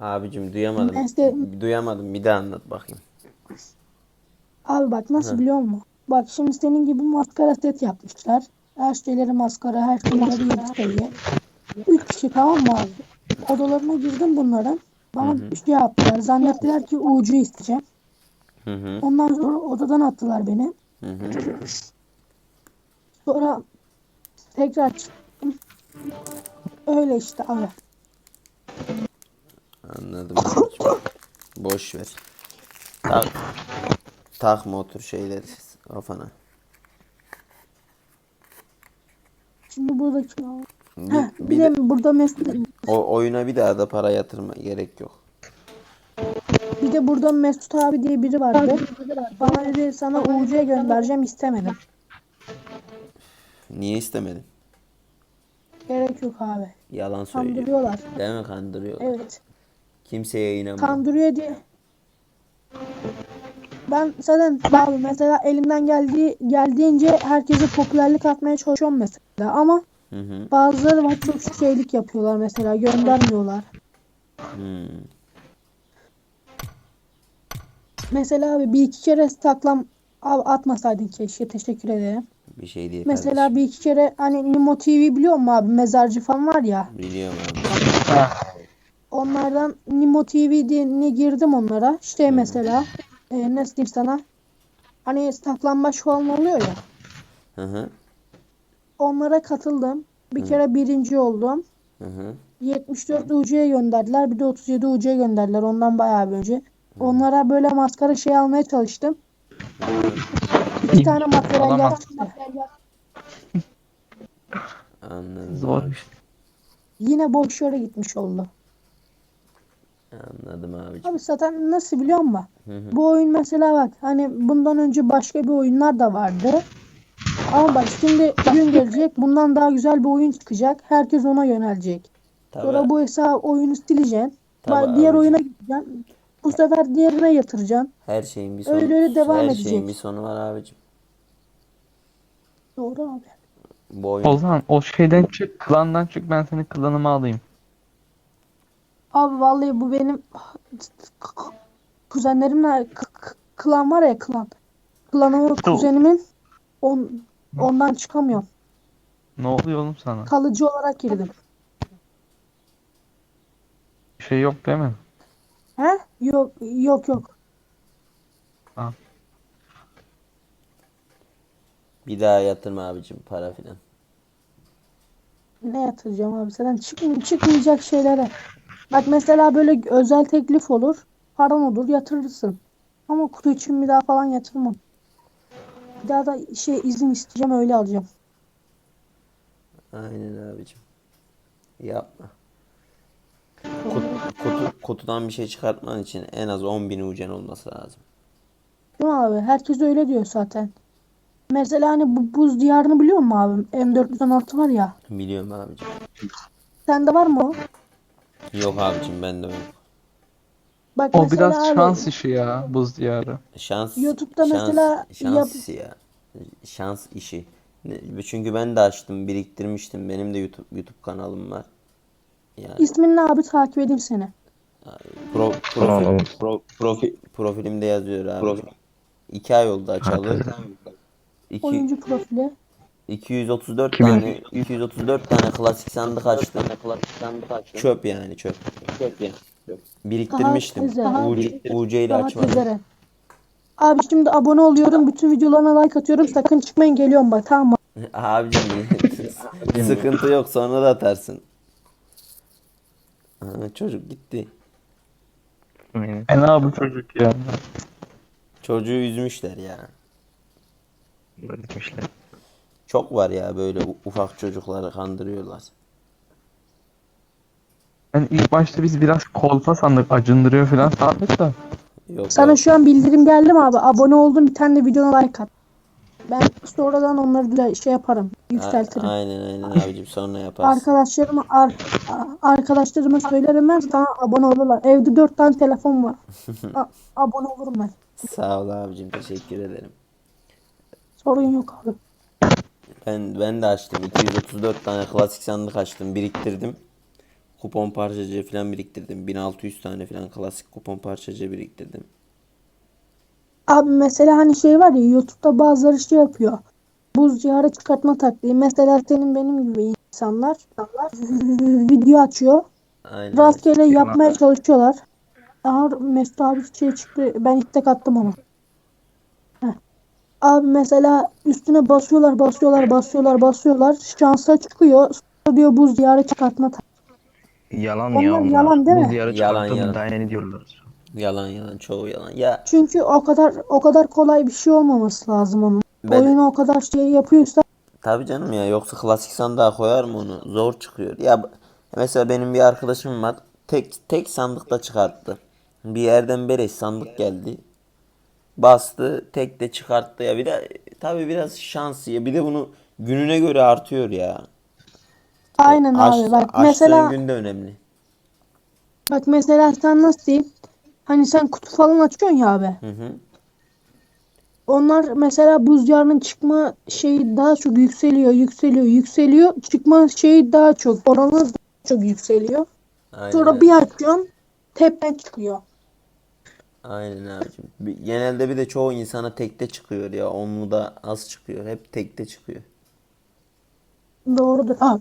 Abicim duyamadım. Neyse. Duyamadım. Bir daha anlat bakayım. Abi bak nasıl Hı. biliyor musun? Bak şimdi senin gibi maskara set yapmışlar. Her şeyleri maskara, her şeyleri seviye. Üç kişi tamam mı abi? Odalarına girdim bunların. Bana Hı hı. bir şey yaptılar. Zannettiler ki ucu isteyeceğim. Hı hı. Ondan sonra odadan attılar beni. Hı hı. Sonra tekrar çıktım. Öyle işte abi. Anladım. Boş ver. Tak, takma otur şeyleri kafana. Şimdi buradaki... Bir, Heh, bir bir de de burada Mesut, o oyuna bir daha da para yatırma gerek yok. bir de burada Mesut abi diye biri vardı. Bana dedi sana UC'ye göndereceğim istemedim. Niye istemedin? Gerek yok abi. Yalan söylüyor. Kandırıyorlar. Değil mi kandırıyorlar? Evet. Kimseye inanma. Kandırıyor diye. Ben zaten abi mesela elimden geldiği geldiğince herkese popülerlik atmaya çalışıyorum mesela ama Hı hı. bazıları var çok şeylik yapıyorlar mesela göndermiyorlar. Hmm. Mesela abi bir iki kere taklam atmasaydın keşke teşekkür ederim. Bir şey değil Mesela kardeşim. bir iki kere hani Nimo TV biliyor musun abi mezarcı falan var ya Biliyorum abi. Onlardan Nimo TV diye ne girdim onlara işte mesela e, nasıl diyeyim sana hani saklambaç falan oluyor ya Hı hı. onlara katıldım. Bir kere birinci oldum. Hı hı. 74 UC'ye gönderdiler. Bir de 37 UC'ye gönderdiler. Ondan bayağı bir önce. Onlara böyle maskara şey almaya çalıştım. İki tane materyal yaptım. Anladım. Zor abi. işte. Yine boş yere gitmiş oldu. Anladım abicim. Abi zaten nasıl biliyor musun? Hı hı. Bu oyun mesela bak hani bundan önce başka bir oyunlar da vardı. Ama bak şimdi gün gelecek bundan daha güzel bir oyun çıkacak. Herkes ona yönelecek. Sonra Tabii. bu hesap oyunu sileceksin. Tabii diğer abicim. oyuna gideceksin. Bu sefer diğerine yatıracaksın. Her şeyin bir sonu. Öyle öyle devam Her edecek. şeyin bir sonu var abicim. Doğru abi. Bu oyun O zaman o şeyden çık, klandan çık ben seni klanıma alayım. Abi vallahi bu benim kuzenlerimle klan var ya klan. Klanı kuzenimin on, ondan çıkamıyorum. Ne oluyor oğlum sana? Kalıcı olarak girdim. Bir şey yok değil mi? He? Yok yok yok. bir daha yatırma abicim para filan. Ne yatıracağım abi? Senden çıkmay çıkmayacak şeylere. Bak mesela böyle özel teklif olur. Paran olur yatırırsın. Ama kutu için bir daha falan yatırmam. Bir daha da şey izin isteyeceğim öyle alacağım. Aynen abicim. Yapma. Kutu, kutu, kutudan bir şey çıkartman için en az 10.000 ucen olması lazım. Değil mi abi? Herkes öyle diyor zaten. Mesela hani bu buz diyarını biliyor musun abi? M416 var ya. Biliyorum abicim. Sende var mı o? Yok abicim ben de yok. Bak O mesela biraz abi, şans işi ya buz diyarı. Şans YouTube'da şans, mesela şans yap- işi ya. Şans işi. Ne- Çünkü ben de açtım, biriktirmiştim. Benim de YouTube YouTube kanalım var. Yani ismin ne abi takip edeyim seni. pro, profil, pro, profil, profilimde yazıyor abi. İki ay oldu açalı. İki, Oyuncu profili. 234 Kimin? tane 234 tane klasik sandık açtım. Çöp yani çöp. Biriktirmiştim. Daha UC, UC ile Daha açmadım. Abi şimdi abone oluyorum. Bütün videolarına like atıyorum. Sakın çıkmayın geliyorum bak tamam mı? Abicim sıkıntı yok sonra da atarsın. Aha, çocuk gitti. Fena bu çocuk ya. Çocuğu üzmüşler ya. Çok var ya böyle ufak çocukları kandırıyorlar. Ben ilk başta biz biraz kolpa sandık acındırıyor falan sandık da. Yok Sana yok. şu an bildirim geldi mi abi? Abone oldum bir tane de videona like at. Ben sonradan onları da şey yaparım. A- Yükseltirim. Aynen aynen abicim sonra yaparsın. Arkadaşlarıma ar- a- arkadaşlarıma söylerim ben sana abone olurlar. Evde dört tane telefon var. A- abone olurum ben. Sağ ol abicim teşekkür ederim. Sorun yok abi. Ben ben de açtım 234 tane klasik sandık açtım biriktirdim. kupon parçacığı falan biriktirdim. 1600 tane falan klasik kupon parçacığı biriktirdim. Abi mesela hani şey var ya YouTube'da bazıları şey yapıyor. Buz diyarı çıkartma taktiği. Mesela senin benim gibi insanlar video açıyor. Aynen. Rastgele yapmaya çalışıyorlar. Aha Mesut abi şey çıktı. Ben istek attım ona. Abi mesela üstüne basıyorlar, basıyorlar, basıyorlar, basıyorlar. Şansa çıkıyor. Sonra diyor buz diyarı çıkartma. Yalan Onlar ya onlar. yalan değil mi? Buz diyarı Yalan, çıkarttım, yalan. daha yeni diyorlar. Yalan yalan çoğu yalan. Ya Çünkü o kadar o kadar kolay bir şey olmaması lazım onun. Ben- Oyunu o kadar şey yapıyorsa tabii canım ya yoksa klasik sandığa koyar mı onu? Zor çıkıyor. Ya b- mesela benim bir arkadaşım var. Tek tek sandıkta çıkarttı. Bir yerden beleş sandık geldi. Bastı, tek de çıkarttı ya. Bir de tabii biraz şans ya. Bir de bunu gününe göre artıyor ya. aynen Aç- abi. Bak açtığın mesela gün de önemli. bak mesela sen nasıl diyeyim? Hani sen kutu falan açıyorsun ya abi. Hı hı. Onlar mesela buz diyarının çıkma şeyi daha çok yükseliyor, yükseliyor, yükseliyor. Çıkma şeyi daha çok, oranı daha çok yükseliyor. Aynen. Sonra bir açıyorsun, tepten çıkıyor. Aynen abicim. Genelde bir de çoğu insana tekte çıkıyor ya. Onlu da az çıkıyor. Hep tekte çıkıyor. Doğrudur abi.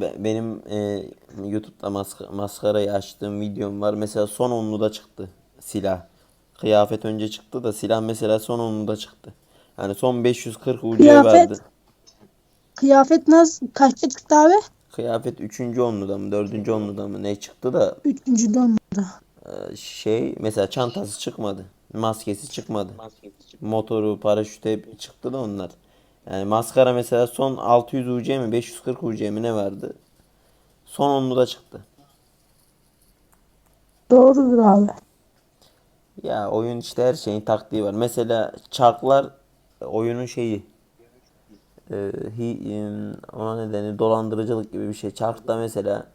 Be- Benim e, YouTube'da mask- maskarayı açtığım videom var. Mesela son onluda çıktı silah. Kıyafet önce çıktı da silah mesela son onluda çıktı. Yani son 540 UC Kıyafet? vardı. Kıyafet nasıl, kaçta çıktı abi? Kıyafet 3. onluda mı 4. onluda mı ne çıktı da Üçüncü dönemde. E, şey mesela çantası çıkmadı. Maskesi çıkmadı. Motoru, paraşütü hep çıktı da onlar. Yani maskara mesela son 600 UC mi 540 UC mi ne vardı? Son onluda çıktı. Doğrudur abi. Ya oyun işte her şeyin taktiği var. Mesela çarklar oyunun şeyi. Ee, hi- em, ona ne denir? Dolandırıcılık gibi bir şey. Çarkta mesela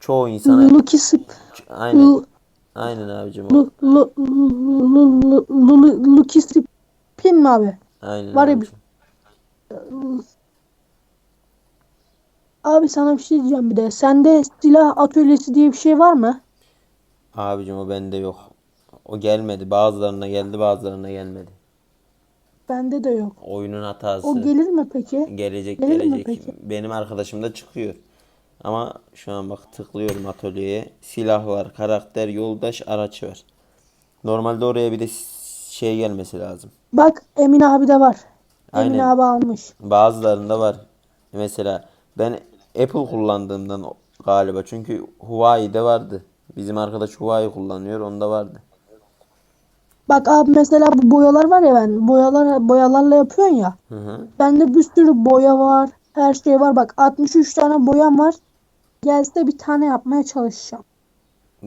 çoğu insana Lucky Sip. aynen aynen abicim Lucky Spin mi abi? Aynen var ya abicim. Abi sana bir şey diyeceğim bir de. Sende silah atölyesi diye bir şey var mı? Abicim o bende yok. O gelmedi. Bazılarına geldi, bazılarına gelmedi. Bende de yok. Oyunun hatası. O gelir mi peki? Gelecek Gelir gelecek. peki? Benim arkadaşım da çıkıyor. Ama şu an bak tıklıyorum atölyeye. Silah var, karakter, yoldaş, araç var. Normalde oraya bir de şey gelmesi lazım. Bak Emin abi de var. Emin Aynen. abi almış. Bazılarında var. Mesela ben Apple kullandığımdan galiba. Çünkü Huawei'de vardı. Bizim arkadaş Huawei kullanıyor. Onda vardı. Bak abi mesela bu boyalar var ya ben boyalar boyalarla yapıyorsun ya. Hı hı. Bende bir sürü boya var. Her şey var. Bak 63 tane boyam var. Gelse bir tane yapmaya çalışacağım.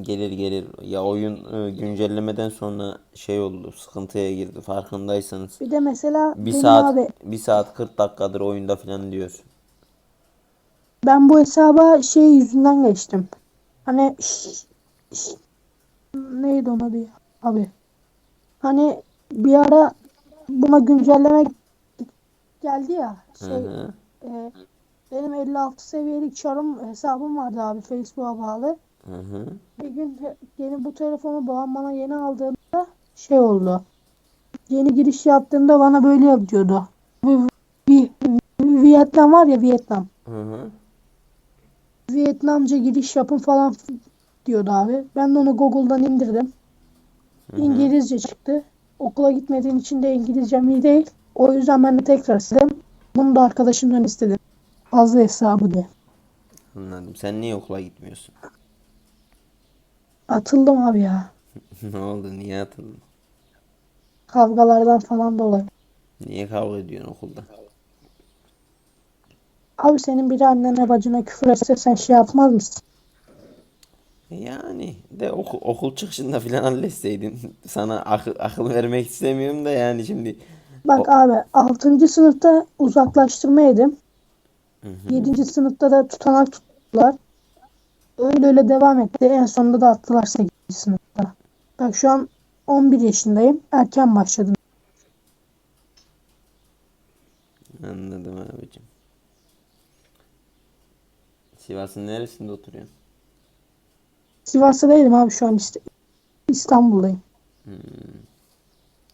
Gelir gelir. Ya oyun e, güncellemeden sonra şey oldu. Sıkıntıya girdi. Farkındaysanız. Bir de mesela Bir benim saat abi bir saat 40 dakikadır oyunda falan diyor. ben bu hesaba şey yüzünden geçtim. Hani ş- ş- neydi ona bir abi. Hani bir ara buna güncelleme geldi ya. Hı Şey hı. e, benim 56 seviyelik çarım hesabım vardı abi Facebook'a bağlı. Hı hı. Bir gün yeni bu telefonu babam bana yeni aldığında şey oldu. Yeni giriş yaptığında bana böyle yap diyordu. Vi- Vi- Vietnam var ya Vietnam. Hı hı. Vietnamca giriş yapın falan diyordu abi. Ben de onu Google'dan indirdim. İngilizce çıktı. Okula gitmediğim için de İngilizcem iyi değil. O yüzden ben de tekrar istedim. Bunu da arkadaşımdan istedim. Fazla hesabı diye. Anladım. Sen niye okula gitmiyorsun? Atıldım abi ya. ne oldu? Niye atıldın? Kavgalardan falan dolayı. Niye kavga ediyorsun okulda? Abi senin biri annene bacına küfür etse sen şey yapmaz mısın? Yani de okul, okul çıkışında falan halletseydin. Sana akıl, akıl vermek istemiyorum da yani şimdi. Bak abi 6. sınıfta uzaklaştırma yedim. 7. sınıfta da tutanak tuttular. Öyle öyle devam etti. En sonunda da attılar 8. sınıfta. Bak şu an 11 yaşındayım. Erken başladım. Anladım abicim. Sivas'ın neresinde oturuyorsun? Sivas'ta değilim abi şu an işte. İstanbul'dayım.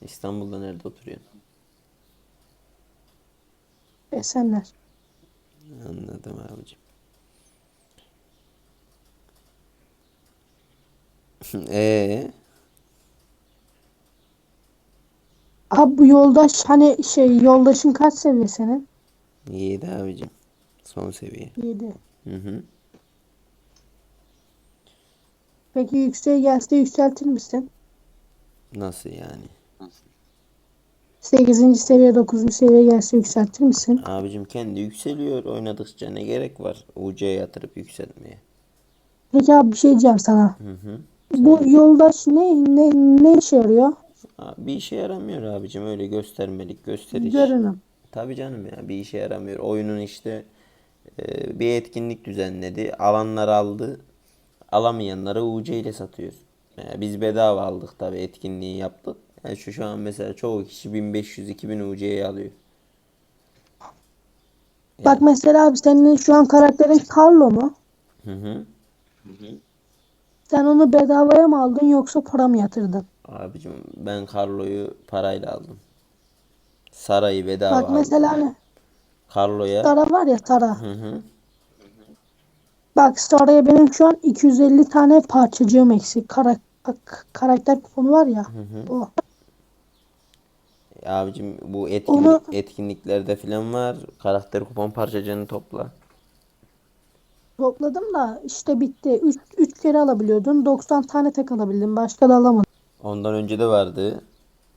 İstanbul'da nerede oturuyorsun? Esenler. Anladım abicim. Ee, Abi bu yoldaş hani şey yoldaşın kaç seviye senin? iyiydi abicim. Son seviye. 7. Hı hı. Peki yükseğe gelse yükseltir misin? Nasıl yani? 8. seviye 9. seviye gelse yükseltir misin? Abicim kendi yükseliyor oynadıkça ne gerek var UC'ye yatırıp yükseltmeye. Peki abi bir şey diyeceğim sana. Hı hı. Bu yoldaş ne ne ne işe yarıyor? Abi bir işe yaramıyor abicim öyle göstermelik gösteriş. Görünüm. Tabii canım ya bir işe yaramıyor. Oyunun işte e, bir etkinlik düzenledi. Alanlar aldı. Alamayanlara UC ile satıyor. Yani biz bedava aldık tabii etkinliği yaptık. Yani şu şu an mesela çoğu kişi 1500-2000 UC'ye alıyor. Bak mesela abi senin şu an karakterin Carlo mu? Hı hı. Sen onu bedavaya mı aldın yoksa para mı yatırdın? Abicim ben Carlo'yu parayla aldım. Saray'ı bedava Bak aldım. mesela hani Carlo'ya Sara var ya Sara. hı hı. Bak Sara'ya benim şu an 250 tane parçacığım eksik. Kara, bak, karakter kuponu var ya. O. Abicim bu etkinlik, Onu- etkinliklerde falan var. Karakter kupon parçacığını topla. Topladım da işte bitti. 3 3 kere alabiliyordun. 90 tane tek alabildim. Başka da alamadım. Ondan önce de vardı.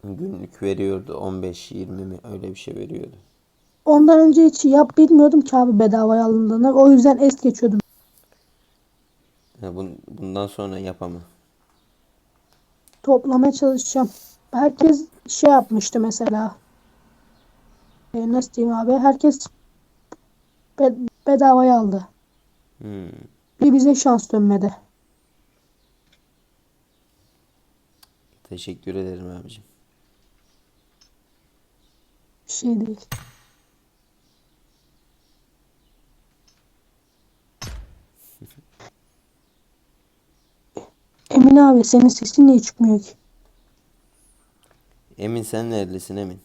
Günlük veriyordu 15-20 mi öyle bir şey veriyordu. Ondan önce hiç yap bilmiyordum ki abi bedavaya alındığını. O yüzden es geçiyordum. Ya bun- bundan sonra yapamam. Toplamaya çalışacağım. Herkes şey yapmıştı mesela. E, nasıl diyeyim abi? Herkes be- bedavaya aldı. Hmm. Bir bize şans dönmedi. Teşekkür ederim abicim. Bir şey değil. Emin abi senin sesin niye çıkmıyor ki? Emin sen neredesin Emin?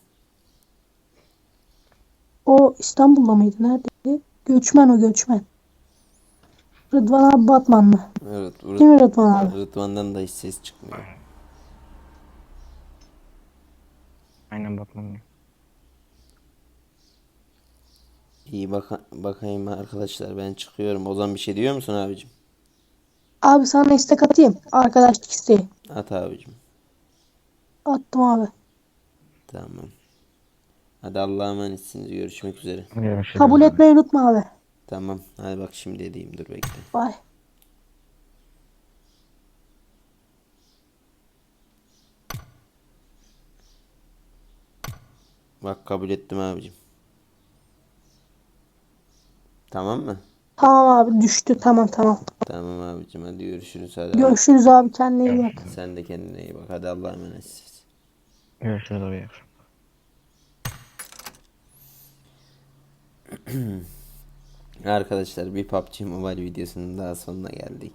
O İstanbul'da mıydı? Neredeydi? Göçmen o göçmen. Rıdvan abi Batmanlı. Evet, Değil Rıd- mi Rıdvan abi? Rıdvan'dan da hiç ses çıkmıyor. Aynen Batman. İyi baka bakayım arkadaşlar ben çıkıyorum. Ozan bir şey diyor musun abicim? Abi sana istek atayım. Arkadaşlık isteği. At abicim. Attım abi. Tamam. Hadi Allah'a emanetsiniz. Görüşmek üzere. Görüşürüz. Kabul etmeyi unutma abi. Tamam. Hadi bak şimdi edeyim. Dur bekle. Bye. Bak kabul ettim abicim. Tamam mı? Tamam abi düştü. Tamam tamam. Tamam abicim. Hadi görüşürüz. Hadi. Görüşürüz abi kendine iyi bak. Sen de kendine iyi bak. Hadi Allah'a emanetsiniz. Görüşürüz abi. Arkadaşlar bir PUBG Mobile videosunun daha sonuna geldik.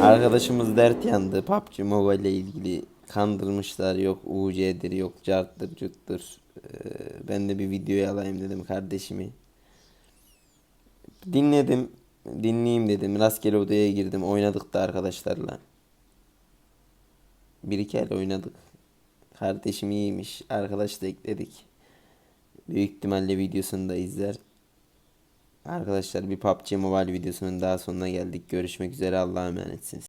Arkadaşımız dert yandı. PUBG Mobile ile ilgili kandırmışlar. Yok UC'dir, yok carttır, cuttur. Ee, ben de bir videoya alayım dedim kardeşimi. Dinledim. Dinleyeyim dedim. Rastgele odaya girdim. Oynadık da arkadaşlarla. Bir iki el oynadık. Kardeşim iyiymiş. Arkadaş da ekledik. Büyük ihtimalle videosunu da izler. Arkadaşlar bir PUBG Mobile videosunun daha sonuna geldik. Görüşmek üzere. Allah'a emanetsiniz.